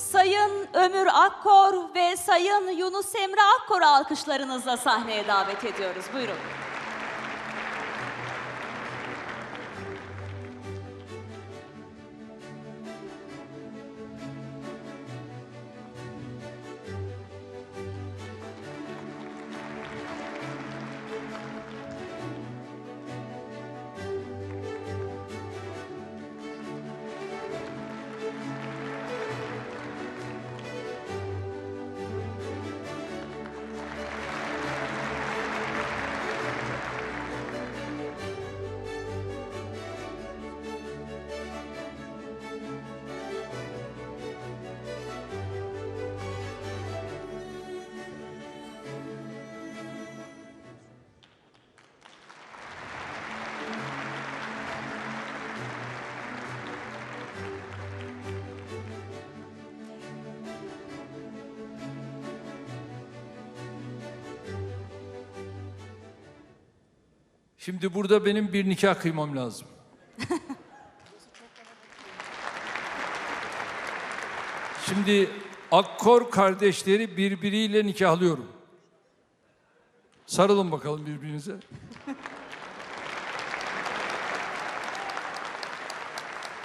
Sayın Ömür Akkor ve Sayın Yunus Emre Akkor'u alkışlarınızla sahneye davet ediyoruz. Buyurun. Şimdi burada benim bir nikah kıymam lazım. Şimdi Akkor kardeşleri birbiriyle nikahlıyorum. Sarılın bakalım birbirinize.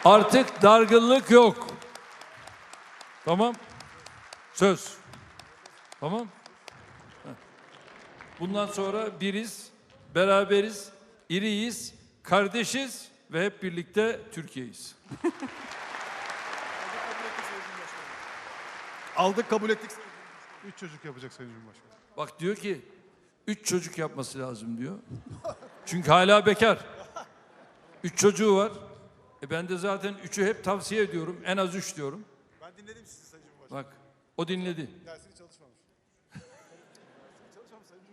Artık dargınlık yok. Tamam? Söz. Tamam? Bundan sonra biriz, beraberiz, iriyiz, kardeşiz ve hep birlikte Türkiye'yiz. Aldık kabul ettik. Üç çocuk yapacak Sayın Cumhurbaşkanı. Bak diyor ki üç çocuk yapması lazım diyor. Çünkü hala bekar. Üç çocuğu var. E ben de zaten üçü hep tavsiye ediyorum. En az üç diyorum. Ben dinledim sizi Sayın Cumhurbaşkanı. Bak o dinledi. Dersini çalışmamış.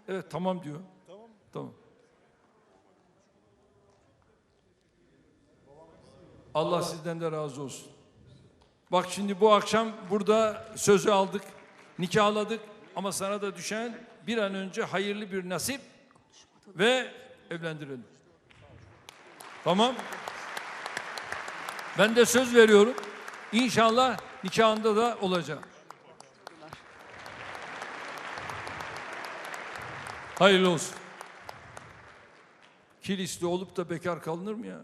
Evet tamam diyor. Tamam. Tamam. Allah sizden de razı olsun. Bak şimdi bu akşam burada sözü aldık, nikahladık ama sana da düşen bir an önce hayırlı bir nasip ve evlendirelim. Tamam. Ben de söz veriyorum. İnşallah nikahında da olacak. Hayırlı olsun. Kilisli olup da bekar kalınır mı ya?